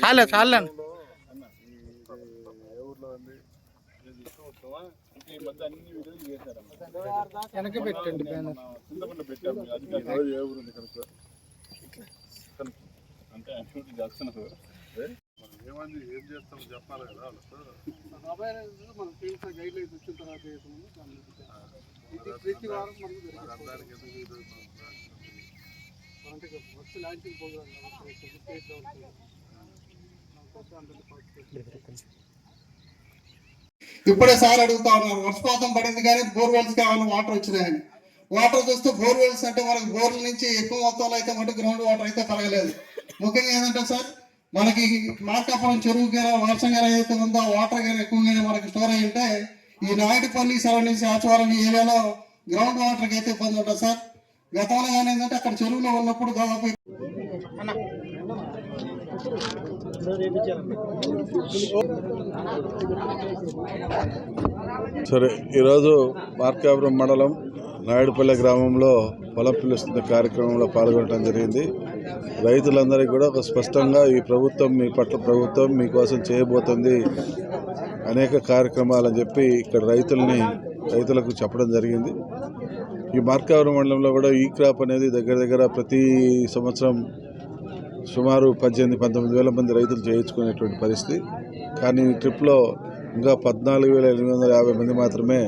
చాలే చాలే వెనక పెట్టండి అంటే యాక్టివిటీ చేస్తున్నారు ఏమంది ఏం చేస్తాం చెప్పాలి కదా మనం టీమ్స్ గైడ్ లైన్స్ వచ్చిన తర్వాత చేసాము. ఇది ప్రతి వారం మనకు అంటే ఫస్ట్ లాంచింగ్ ప్రోగ్రామ్ ఇప్పుడే సార్ అడుగుతా ఉన్నారు. వర్షపాతం పడింది కానీ బోర్వెల్స్కి వాటర్ వచ్చినాయని. వాటర్ చూస్తే బోర్వెల్స్ అంటే మనకి బోర్ల నుంచి ఎక్కువ మొత్తంలో అయితే మటు గ్రౌండ్ వాటర్ అయితే పెరగలేదు ముఖ్యంగా ఏంటంటే సార్ మనకి మార్కాపురం చెరువు కానీ వర్షం కానీ ఏదైతే ఉందో వాటర్ కానీ ఎక్కువగానే మనకి స్టోర్ అయి ఉంటే ఈ నాయుడుపల్లి సరౌండింగ్స్ ఆచవరం ఈ ఏరియాలో గ్రౌండ్ వాటర్కి అయితే ఇబ్బంది ఉంటుంది సార్. గతంలో కానీ ఏంటంటే అక్కడ చెరువులో ఉన్నప్పుడు దాదాపు సరే ఈరోజు మార్కాపురం మండలం నాయుడుపల్లె గ్రామంలో పొలం పిలుస్తున్న కార్యక్రమంలో పాల్గొనడం జరిగింది. రైతులందరికీ కూడా ఒక స్పష్టంగా ఈ ప్రభుత్వం మీ పట్ల ప్రభుత్వం మీకోసం చేయబోతుంది అనేక కార్యక్రమాలని చెప్పి ఇక్కడ రైతుల్ని రైతులకు చెప్పడం జరిగింది. ఈ మార్కావరం మండలంలో కూడా ఈ క్రాప్ అనేది దగ్గర దగ్గర ప్రతి సంవత్సరం సుమారు పద్దెనిమిది పంతొమ్మిది వేల మంది రైతులు చేయించుకునేటువంటి పరిస్థితి. కానీ ఈ ట్రిప్లో ఇంకా పద్నాలుగు వేల ఎనిమిది వందల యాభై మంది మాత్రమే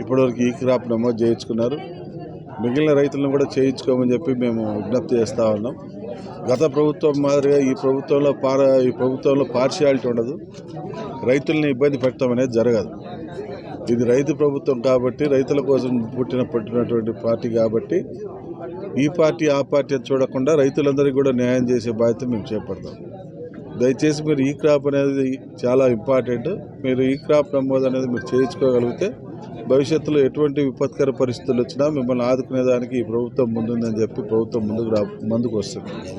ఇప్పటివరకు ఈ క్రాప్ నమోదు చేయించుకున్నారు. మిగిలిన రైతులను కూడా చేయించుకోమని చెప్పి మేము విజ్ఞప్తి చేస్తూ ఉన్నాం. గత ప్రభుత్వం మాదిరిగా ఈ ప్రభుత్వంలో పార ఈ ప్రభుత్వంలో పార్షియాలిటీ ఉండదు. రైతుల్ని ఇబ్బంది పెట్టడం అనేది జరగదు. ఇది రైతు ప్రభుత్వం కాబట్టి రైతుల కోసం పుట్టిన పుట్టినటువంటి పార్టీ కాబట్టి ఈ పార్టీ ఆ పార్టీ చూడకుండా రైతులందరికీ కూడా న్యాయం చేసే బాధ్యత మేము చేపడతాం. దయచేసి మీరు ఈ క్రాప్ అనేది చాలా ఇంపార్టెంట్. మీరు ఈ క్రాప్ నమోదు అనేది మీరు చేయించుకోగలిగితే భవిష్యత్తులో ఎటువంటి విపత్కర పరిస్థితులు వచ్చినా మిమ్మల్ని ఆదుకునేదానికి ఈ ప్రభుత్వం ముందుందని చెప్పి ప్రభుత్వం ముందుకు రా ముందుకు వస్తుంది.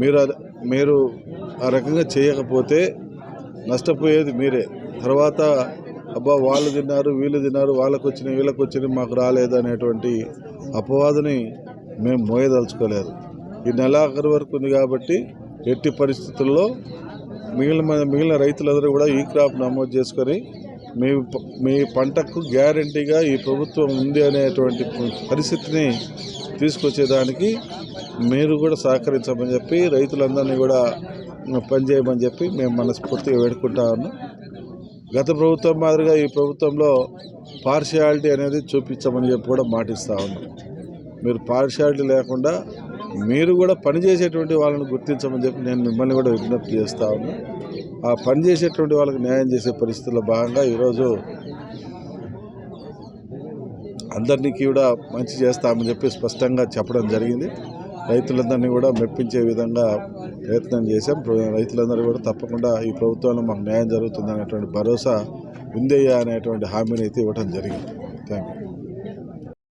మీరు అది- మీరు ఆ రకంగా చేయకపోతే నష్టపోయేది మీరే. తర్వాత అబ్బా వాళ్ళు తిన్నారు వీళ్ళు తిన్నారు వాళ్ళకు వచ్చినాయి వీళ్ళకి వచ్చినాయి మాకు రాలేదు అనేటువంటి అపవాదుని మేము మోయదలుచుకోలేదు. ఈ నెలాఖరు వరకు ఉంది కాబట్టి ఎట్టి పరిస్థితుల్లో మిగిలిన మిగిలిన రైతులందరూ కూడా ఈ క్రాప్ నమోదు చేసుకొని మీ మీ పంటకు గ్యారంటీగా ఈ ప్రభుత్వం ఉంది అనేటువంటి పరిస్థితిని తీసుకొచ్చేదానికి మీరు కూడా సహకరించమని చెప్పి రైతులందరినీ కూడా పనిచేయమని చెప్పి మేము మనస్ఫూర్తిగా వేడుకుంటా ఉన్నాం. గత ప్రభుత్వం మాదిరిగా ఈ ప్రభుత్వంలో పార్షియాలిటీ అనేది చూపించమని చెప్పి కూడా మాటిస్తూ ఉన్నాం. మీరు పార్షియాలిటీ లేకుండా మీరు కూడా పనిచేసేటువంటి వాళ్ళని గుర్తించమని చెప్పి నేను మిమ్మల్ని కూడా విజ్ఞప్తి చేస్తా ఉన్నా. ఆ పనిచేసేటువంటి వాళ్ళకి న్యాయం చేసే పరిస్థితుల్లో భాగంగా ఈరోజు అందరినీ కూడా మంచి చేస్తామని చెప్పి స్పష్టంగా చెప్పడం జరిగింది. రైతులందరినీ కూడా మెప్పించే విధంగా ప్రయత్నం చేశాం. రైతులందరూ కూడా తప్పకుండా ఈ ప్రభుత్వంలో మాకు న్యాయం జరుగుతుంది అనేటువంటి భరోసా ఉందయ్యా అనేటువంటి హామీని అయితే ఇవ్వడం జరిగింది. Thank you